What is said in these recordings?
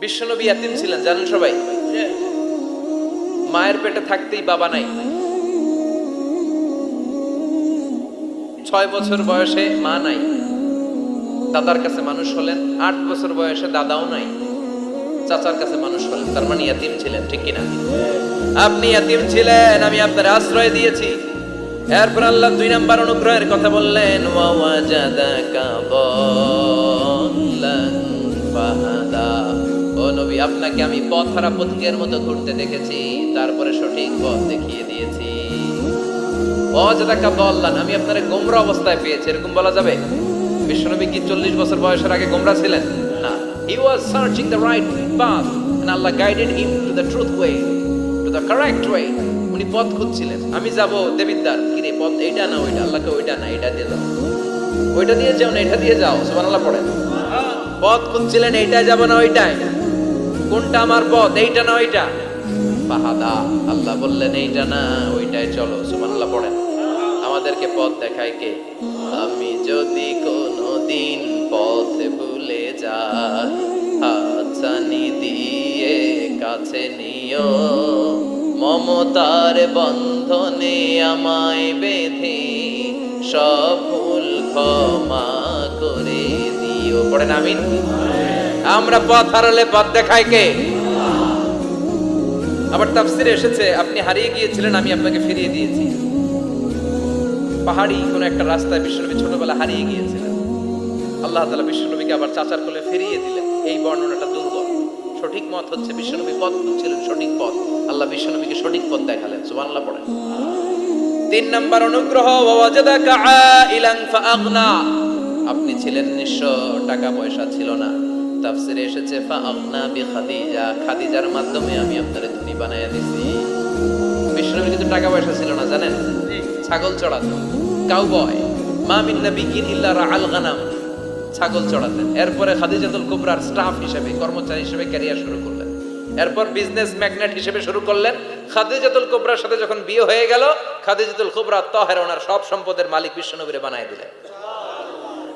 বিশ্বনবী এতিম ছিলেন, জানেন সবাই? মায়ের পেটে থাকতেই বাবা নাই। ছয় বছর বয়সে মা নাই। দাদার কাছে মানুষ হলেন। আট বছর বয়সে দাদাও নাই। চাচার কাছে মানুষ হলেন। তার মানে ইয়াতিম ছিলেন, ঠিক কিনা? আপনি ইয়াতিম ছিলেন, আমি আপনার আশ্রয় দিয়েছি। এরপর আল্লাহ দুই নাম্বার অনুগ্রহের কথা বললেন ওয়াওয়াজাদাকা দাল্লান আপনাকে আমি পথ হারা পথিকের মতো ঘুরতে দেখেছি। তারপরে সঠিক পথ দেখিয়ে দিয়েছি। বললান, আমি আপনার গোমরা অবস্থায় পেয়েছি, এরকম বলা যাবে? বিশ্বনবী কি চল্লিশ বছর বয়সের আগে গোমরা ছিলেন? না। He was searching the right path Allah guided him to the truth way to the correct way উনি পথ খুঁজছিলেন। আমি যাব দেবিদ্দার কি রে পথ এইটা না ওইটা? আল্লাহকে ওইটা না এটা দিয়ে যাও। ওইটা দিয়ে যাও না, এটা দিয়ে যাও। সুবহানাল্লাহ পড়েন। পথ খুঁজছিলেন এইটাই যাব না ওইটাই কোনটা আমার পথ, এইটা না ওইটা? ফাহাদা আল্লাহ বললেন, এইটা না, ওইটাই চলো, সুবহানাল্লাহ, পড়েন। আমাদেরকে পথ দেখায় কে? আমি যদি কোনো দিন পথ ভুলে যাই দিয়ে কাছে নিও। মমতার বন্ধনে আমায় বেঁধে, সব ভুল ক্ষমা করে দিও। পড়েন, আমিন। আমরা পথ হারালে পথ দেখায় কে? আবার তাফসিরে এসেছে, আপনি হারিয়ে গিয়েছিলেন, আমি আপনাকে ফিরিয়ে দিয়েছি। পাহাড়ি কোন একটা রাস্তায় বিশ্বনবী ছোটবেলা হারিয়ে গিয়েছিলেন। আল্লাহ তালা বিশ্বনবীকে আবার চাচার কোলে ফিরিয়ে দিলেন। এই বর্ণনাটা দুর্বল। সঠিক মত হচ্ছে বিশ্বনবী পথ ছিলেন সঠিক পথ। আল্লাহ বিশ্বনবীকে সঠিক পথ দেখালেন, সুবহানাল্লাহ পড়েন। তিন নাম্বার অনুগ্রহ আপনি ছিলেন নিঃস্ব, টাকা পয়সা ছিল না। তাফসিরে এসেছে ফা ফাআগনা বি খাদিজা খাদিজার মাধ্যমে আমি আপনারে ধনী বানায়া দিছি। বিশ্বনবী কিন্তু টাকা পয়সা ছিল না জানেন? ছাগল চড়াতেন কাউবয় মা মিন নাবিয়িন ইল্লা রাআল গানাম ছাগল চড়াতেন। এরপরে খাদিজাতুল কুবরার স্টাফ হিসেবে কর্মচারী হিসেবে ক্যারিয়ার শুরু করলেন। এরপর বিজনেস ম্যাগনেট হিসেবে শুরু করলেন। খাদিজাতুল কুবরার সাথে যখন বিয়ে হয়ে গেল খাদিজাতুল কুবরা তহের ওনার সব সম্পদের মালিক বিশ্বনবীরে বানায় দিলেন।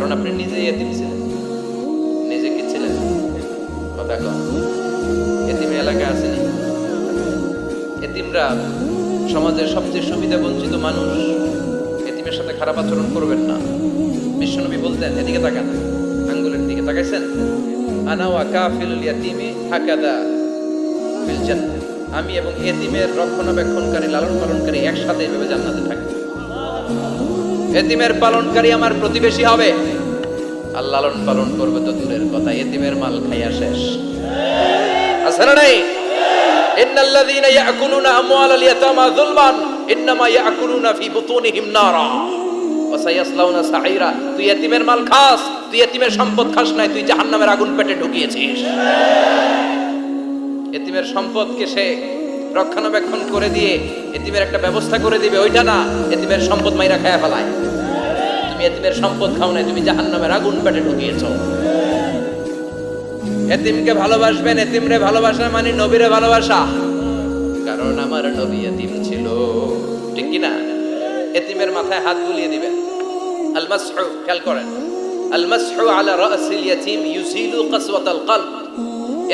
কারণ আপনি নিজেই এতিম ছিলেন। নিজে কি ছিলেন? কথা কন এতিম এলাকায় আসেনি এতিমরা সমাজের সবচেয়ে সুবিধা বঞ্চিত মানুষ। এতিমের সাথে খারাপ আচরণ করবেন না। বিশ্বনবী বলতেন, এদিকে তাকান। আঙ্গুলের দিকে তাকাইছেন? আনা ওয়া কাফিলুল ইয়াতিমি হাকাদা ফিল আমি এবং এতিমের রক্ষণাবেক্ষণকারী লালন পালনকারী একসাথে এভাবে জান্নাতে থাকব এতিমের পালনকারী আমার প্রতিবেশী হবে। লালন পালন করবে তো দূরের কথা, এতিমের মাল খাইয়া শেষ। আছে না নাই? ইন্নাল্লাযীনা ইয়াকুলুনা আমওয়ালাল ইয়াতামা যুলমান, ইন্নামা ইয়াকুলুনা ফি বুতুনিহিম নারা। ওয়া সায়াসলাউনা সাঈরা, তুই এতিমের মাল খাস, তুই এতিমের সম্পদ খাস নাই, তুই জাহান্নামের আগুন পেটে ঢুকিয়েছিস। এতিমের সম্পদকে সে রক্ষণাবেক্ষণ করে দিয়ে এতিমের একটা ব্যবস্থা করে দিবে, ওইটা না, এতিমের সম্পদ মাইরা খায়া ফেলায়। তুমি এতিমের সম্পদ খাও নাই, তুমি জাহান্নামের আগুন পেটে ঢুকিয়েছো। এতিমকে ভালোবাসবেন, এতিমরে ভালোবাসা মানে নবীরে ভালোবাসা। কারণ আমার নবী এতিম ছিল। ঠিক কি না? এতিমের মাথায় হাত বুলিয়ে দিবেন। আল মাসহু খেয়াল করেন। আল মাসহু আলা রাসিল ইয়াতিম ইউজিলু কাসওয়াতাল কলব।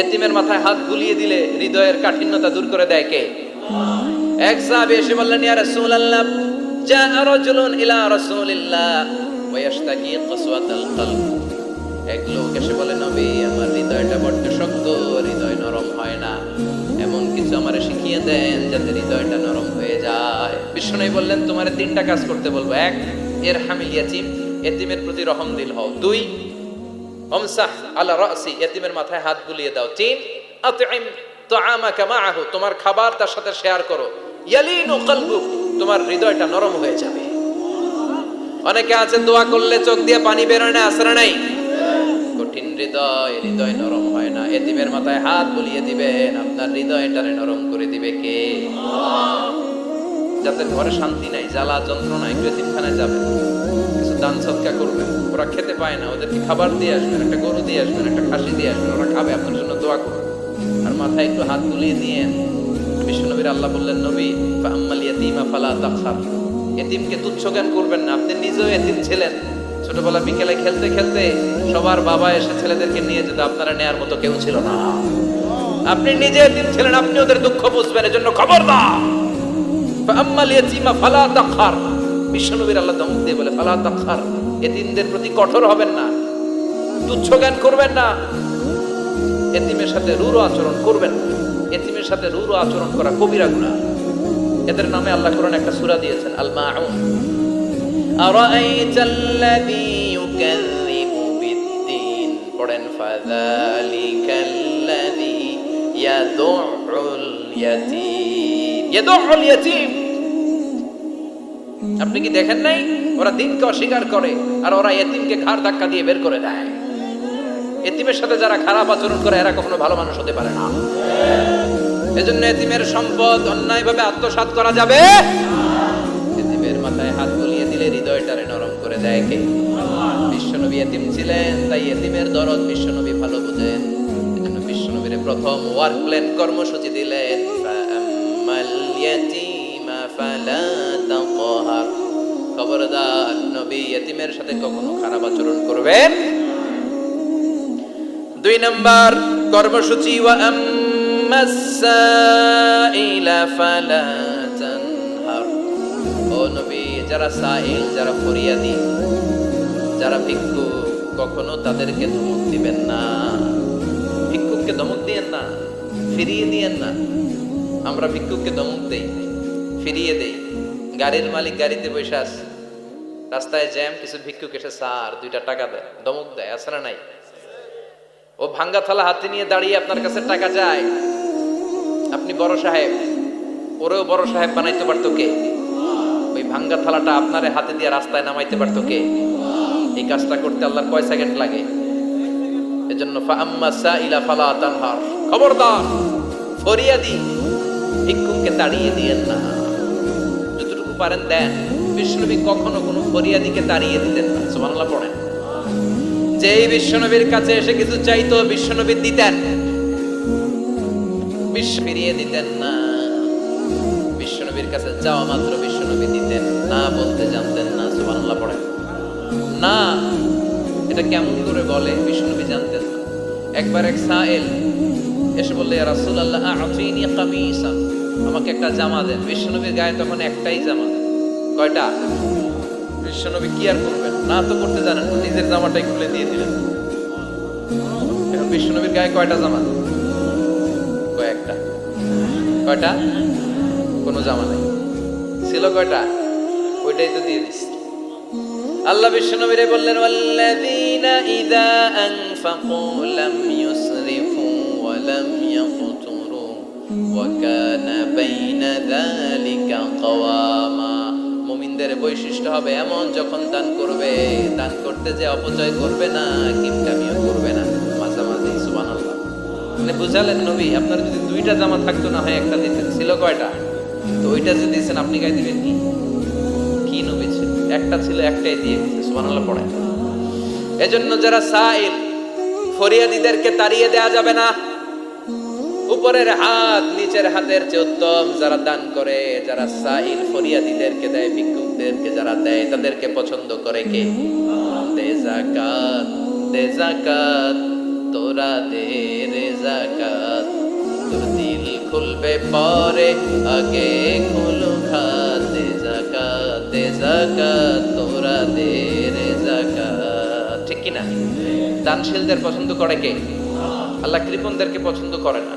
এতিমের মাথায় হাত বুলিয়ে দিলে হৃদয়ের কাঠিন্যতা দূর করে দেয় কে? এক সাহাবী এসে বললেন, ইয়া রাসূলুল্লাহ ইলা রাসূলিল্লাহ ওয়া ইয়াশতাকি কাসওয়াতাল কলব। এক লোক এসে বলে, নবী, আমার হৃদয়টা বড্ড শক্ত, হৃদয় নরম হয় না। এমন কিছু আমারে শিখিয়ে দেন যাতে হৃদয়টা নরম হয়ে যায়। বিষ্ণু বললেন, তোমার তিনটা কাজ করতে বলব। এক এর হামিল ইয়াতিম, এতিমের প্রতি রহম দিল হও। দুই, অমসাহ আলা রাসি, এতিমের মাথায় হাত বুলিয়ে দাও। তিন তুআমাকা মাআহু, তোমার খাবার তার সাথে শেয়ার করো। ইয়ালিনু কলবুক, তোমার হৃদয়টা নরম হয়ে যাবে। অনেকে আছে, দোয়া করলে চোখ দিয়ে পানি বেরোয় না, আসরা নাই। কঠিন হৃদয় হৃদয় নরম হয় না। এতিমের মাথায় হাত বুলিয়ে দিবেন, আপনার হৃদয়টারে নরম করে দিবে কে? যাদের ঘরে শান্তি নাই, জ্বালা যন্ত্রণা একটু এতিমখানায় যাবেন কিছু দান সৎকা করবেন ওরা খেতে পায় না, ওদেরকে খাবার দিয়ে আসবেন, একটা গরু দিয়ে আসবেন, একটা খাসি দিয়ে আসবেন, ওরা খাবে, আপনার জন্য দোয়া করবে। আর মাথায় একটু হাত বুলিয়ে দিয়ে বিশ্বনবীর আল্লাহ বললেন, নবী ফাম্মাল ইয়াতিমা ফালা তাখসার এতিমকে তুচ্ছ জ্ঞান করবেন না। আপনি নিজেও এতিম ছিলেন। ছোটবেলা বিকেলে খেলতে খেলতে সবার বাবা এসে ছেলেদেরকে নিয়ে যেত, আপনারা নেয়ার মতো কেউ ছিল না। আপনি নিজে এতিম ছিলেন, আপনি ওদের দুঃখ বুঝবেন, এজন্য খবরদার। ফাম্মাল ইয়াতিমা ফালা তাখসার বিশ্বনবীর আল্লাহ ধমক দিয়ে বলে, ফালা তাখসার এতিমদের প্রতি কঠোর হবেন না। তুচ্ছ জ্ঞান করবেন না। এতিমের সাথে রুরো আচরণ করবেন না। এতিমের সাথে রুরো আচরণ করা কবিরা গুনাহ। এদের নামে আল্লাহ কোরআন একটা সূরা দিয়েছেন আল মাউন পড়েন আপনি কি দেখেন নাই? ওরা দিনকে অস্বীকার করে আর ওরা এতিমকে ঘাড় ধাক্কা দিয়ে বের করে দেয়। এতিমের সাথে যারা খারাপ আচরণ করে, এরা কখনো ভালো মানুষ হতে পারে না। এজন্য এতিমের সম্পদ অন্যায়ভাবে আত্মসাৎ করা যাবে। এতিমের মাথায় হাত বুলিয়ে দিলে হৃদয়টারে নরম করে দেয় কে? বিশ্বনবী এতিম ছিলেন, তাই এতিমের দরদ বিশ্বনবী ভালো বুঝেন। এজন্য বিশ্বনবীর প্রথম ওয়ার্ক প্ল্যান কর্মসূচি দিলেন খবরদার নবী এতিমের সাথে কখনো খারাপ আচরণ করবেন দুই নম্বর, কর্মসূচি ও নবী, যারা সাইল, যারা ফরিয়াদি, যারা ভিক্ষু কখনো তাদেরকে ধমক দিবেন না। ভিক্ষুককে ধমক দিয়েন না, ফিরিয়ে দিয়েন না। আমরা ভিক্ষুককে ধমক দেই, ফিরিয়ে দেই। গাড়ির মালিক গাড়িতে বসে আছে, রাস্তায় জ্যাম, কিছু ভিক্ষুক এসে সার দুইটা টাকা দেয় ধমক দেয় না নাই? ও ভাঙ্গা থালা হাতে নিয়ে দাঁড়িয়ে আপনার কাছে টাকা চায়। আপনি বড় সাহেব, ওরেও বড় সাহেব বানাইতে পারতো কে? ওই ভাঙ্গা থালাটা আপনারে হাতে দিয়ে রাস্তায় নামাইতে পারতো কে? এই কাজটা করতে আল্লাহর কয় সেকেন্ড লাগে? এজন্য খবরদার, ফরিয়াদি ভিক্ষুককে তাড়িয়ে দিয়েন না। যতটুকু পারেন দেন। বিষ্ণুবী কখনো কোনো ফরিয়াদিকে তাড়িয়ে দিতেন না। সুবহানাল্লাহ পড়েন। যেই বিশ্বনবীর কাছে এসে কিছু চাইতো, বিশ্বনবী দিতেন। বিশ্ব ফিরিয়ে দিতেন না। বিশ্বনবীর কাছে যাওয়া মাত্র বিশ্বনবী দিতেন না, বলতে জানতেন না, সুবহানাল্লাহ পড়েন। না, এটা কেমন করে বলে, বিশ্বনবী জানতেন না। একবার এক সায়েল এসে বললে, ইয়া রাসূলুল্লাহ আতিনি কামিসা আমাকে একটা জামা দেন। বিশ্বনবীর গায়ে তখন একটাই জামা। কয়টা? বিশ্বনবী কি আর করবেন না তো করতে জানেন, নিজের জামাটাই খুলে দিয়ে দিলেন। এখন বিশ্বনবীর গায়ে কয়টা জামা? কয়েকটা। কয়টা? কোনো জামা নাই। ছিল কয়টা? ওইটাই তো দিয়ে দিস আল্লাহ বিশ্বনবীরে বললেন, ওয়াল্লাযীনা ইযা আনফাকু লাম ইউসরিফু ওয়া লাম ওয়া কানা বাইনা যালিকা মুমিনদের বৈশিষ্ট্য হবে এমন যখন দান করবে। দান করতে যে অপচয় করবে না কিমকামিও করবে না, মাঝামাঝি, সুবহানাল্লাহ। মানে বুঝালেন নবী, আপনার যদি দুইটা জামা থাকতো না হয়, একটা দিতেন। ছিল কয়টা? তো ওইটা যদি দিয়েছেন, আপনি গায়ে দিবেন কি? কি নবী ছিল? একটা ছিল, একটাই দিয়ে দিতে সুবহানাল্লাহ পড়ে এজন্য যারা সাইল, ফরিয়াদিদেরকে তাড়িয়ে দেয়া যাবে না। উপরের হাত নিচের হাতের চেয়ে উত্তম, যারা দান করে, যারা সাইল ফরিয়াদিদেরকে দেয়, ভিক্ষুকদেরকে যারা দেয়, তাদেরকে পছন্দ করে কে? দে জাকাত দে জাকাত তোরা দে রে জাকাত তোর দিল খুলবে পরে, আগে খুলু খাত। দে জাকাত দে জাকাত তোরা দে রে জাকাত ঠিক কি না দানশীলদের পছন্দ করে কে? আল্লাহ কৃপণদেরকে পছন্দ করে না।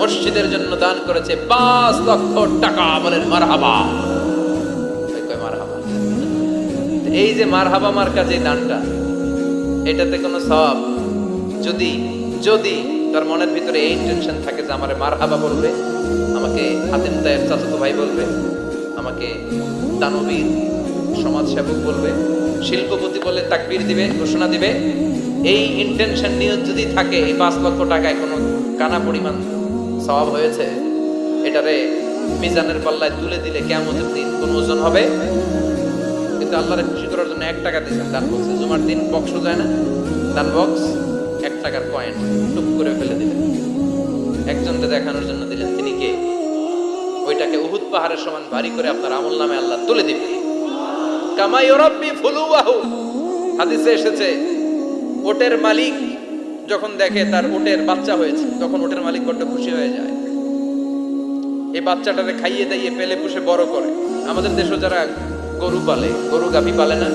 মসজিদের জন্য দান করেছে পাঁচ লক্ষ টাকা বলেন কয় মারহাবা? এই যে মারহাবা মার্কা যে দানটা, এটাতে কোনো সব যদি যদি তার মনের ভিতরে এই ইন্টেনশন থাকে যে আমারে মারহাবা বলবে, আমাকে হাতেম দায়ের চাচাতো ভাই বলবে, আমাকে দানবীর সমাজসেবক বলবে, শিল্পপতি বলে তাকবির দিবে, ঘোষণা দিবে, এই ইন্টেনশন নিয়ে যদি থাকে এই পাঁচ লক্ষ টাকায় কোনো কানা পরিমাণ স্বভাব হয়েছে। এটারে মিজানের পাল্লায় তুলে দিলে কেমন দিন কোন ওজন হবে? কিন্তু আল্লাহরে খুশি করার জন্য এক টাকা দিয়েছেন দান বক্সে জুমার দিন বক্স যায় না। দান বক্স এক টাকার কয়েন টুক করে ফেলে দিলেন। একজনকে দেখানোর জন্য দিলেন, তিনি কে? ওইটাকে উহুদ পাহাড়ের সমান ভারী করে আপনার আমল নামে আল্লাহ তুলে দিবে কামাই রব্বি ফুলুয়াহু। হাদিসে এসেছে, ওটের মালিক যখন দেখে তার ওটের বাচ্চা হয়েছে, তখন ওটের মালিক বড্ড খুশি হয়ে যায়। এই বাচ্চাটাকে খাইয়ে দাইয়ে পেলে পুষে বড় করে। আমাদের দেশে যারা গরু পালে, গরু গাভী পালে না?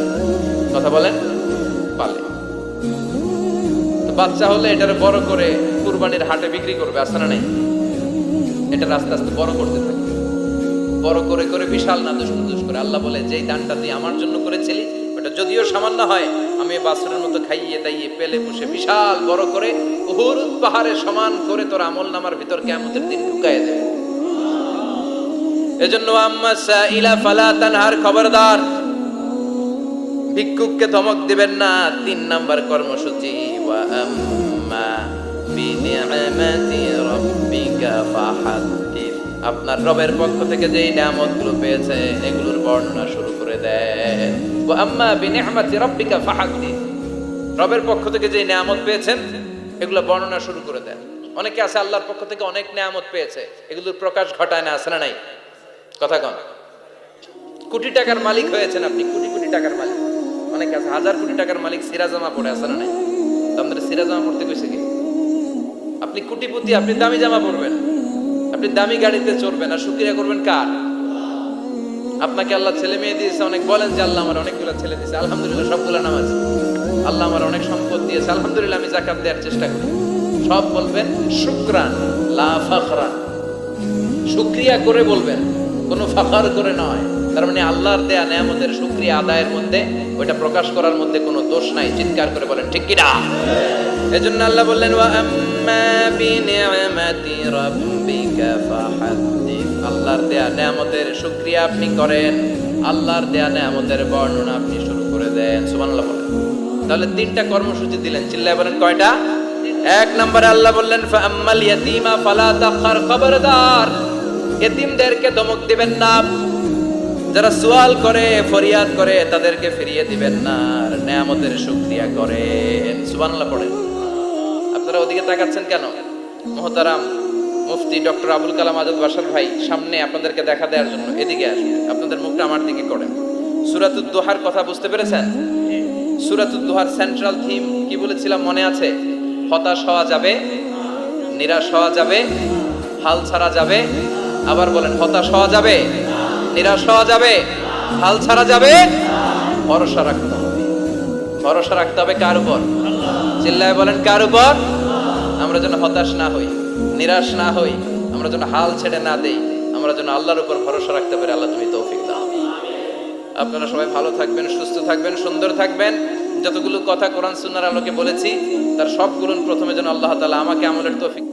কথা বলেন? পালে। তো বাচ্চা হলে এটারে বড় করে কুরবানির হাটে বিক্রি করবে আসে না নাই? এটা আস্তে আস্তে বড় করতে থাকে। বড় করে করে বিশাল নাদুস নাদুস করে। আল্লাহ বলে, যেই দানটা তুই আমার জন্য করেছিলি, ওটা যদিও সামান্য হয় আমি বাছুরের মতো খাইয়ে দাইয়ে পেলে পুষে বিশাল বড় করে উহুর পাহাড়ে সমান করে তোর আমল নামার ভিতর কেমতের দিন ঢুকায় দেবে। এজন্য আম্মা সাইলা ফালা তানহার খবরদার, ভিক্ষুককে ধমক দিবেন না, তিন নাম্বার কর্মসূচি। ওয়া আম্মা বিনিআমাতি রাব্বিকা ফাহাদ্দিস, আপনার রবের পক্ষ থেকে যেই নিয়ামতগুলো পেয়েছে, এগুলোর বর্ণনা শুরু করে দেন। ওয়া আম্মা বিনিআমাতি রাব্বিকা রবের পক্ষ থেকে যেই নিয়ামত পেয়েছেন, এগুলো বর্ণনা শুরু করে দেন। অনেকে আছে আল্লাহর পক্ষ থেকে অনেক নিয়ামত পেয়েছে, এগুলোর প্রকাশ ঘটায় না, আছে না নাই? কথা কন। কোটি টাকার মালিক হয়েছেন আপনি, কোটি কোটি টাকার মালিক। অনেক আছে, হাজার কোটি টাকার মালিক সিরাজামা পড়ে আছে না নাই? আমাদের সিরাজামা পড়তে কইছে কি? আপনি কোটিপতি, আপনি দামি জামা পরবেন। আপনি দামি গাড়িতে চড়বেন, আর শুক্রিয়া করবেন কার? আপনাকে আল্লাহ ছেলে মেয়ে দিয়েছে, অনেক বলেন যে আল্লাহ আমার অনেকগুলো ছেলে দিয়েছে। আলহামদুলিল্লাহ, সবগুলো নামাজ। আল্লাহ আমার অনেক সম্পদ দিয়েছে। আলহামদুলিল্লাহ, আমি জাকাত দেওয়ার চেষ্টা করি। সব বলবেন, শুক্রান, লা ফাখরান। শুক্রিয়া করে বলবেন, কোনো ফাখার করে নয়। তার মানে আল্লাহর দেয়া নেয়ামতের শুক্রিয়া আদায়ের মধ্যে, ওইটা প্রকাশ করার মধ্যে কোনো দোষ নাই। চিৎকার করে বলেন, ঠিক কিনা এজন্য আল্লাহ বললেন, ওয়া আম্মা বিনিআমাতি রাব্বিকা ফাহাদ্দিস আল্লাহর দেয়া নেয়ামতের শুক্রিয়া আপনি করেন, আল্লাহর দেয়া নেয়ামতের বর্ণনা আপনি শুরু করে দেন। সুবহানাল্লাহ বলেন। তাহলে তিনটা কর্মসূচি দিলেন, চিল্লায় বলেন কয়টা? এক নম্বরে আল্লাহ বললেন ফাম্মাল ইয়াতীমা ফালা তাখার খবরদার। এতিমদেরকে ধমক দিবেন না। যারা সুয়াল করে, ফরিয়াদ করে, তাদেরকে ফিরিয়ে দিবেন না। নেয়ামতের শুকরিয়া করেন। সুবহানাল্লাহ পড়েন আপনারা ওদিকে তাকাচ্ছেন কেন? মোহতারাম মুফতি ডক্টর আবুল কালাম আজাদ বাসার ভাই সামনে আপনাদেরকে দেখা দেওয়ার জন্য এদিকে আসবেন আপনাদের মুখটা আমার দিকে করেন। সুরাতুদ দোহার কথা বুঝতে পেরেছেন? সুরাতুদ দোহার সেন্ট্রাল থিম কি বলেছিলাম মনে আছে? হতাশ হওয়া যাবে, নিরাশ হওয়া যাবে, হাল ছাড়া যাবে, আবার বলেন হতাশ হওয়া যাবে, নিরাশ হওয়া যাবে, হাল ছাড়া যাবে, ভরসা রাখতে হবে। ভরসা রাখতে হবে কার উপর? চিল্লায় বলেন কার উপর? আমরা যেন হতাশ না হই, নিরাশ না হই, আমরা যেন হাল ছেড়ে না দেই, আমরা যেন আল্লাহর উপর ভরসা রাখতে পারি, আল্লাহ তুমি তৌফিক দাও। আপনারা সবাই ভালো থাকবেন, সুস্থ থাকবেন, সুন্দর থাকবেন। যতগুলো কথা কোরআন, সুন্নার আলোকে বলেছি, তার সবগুলো প্রথমে যেন আল্লাহ তালা আমাকে আমলের তৌফিক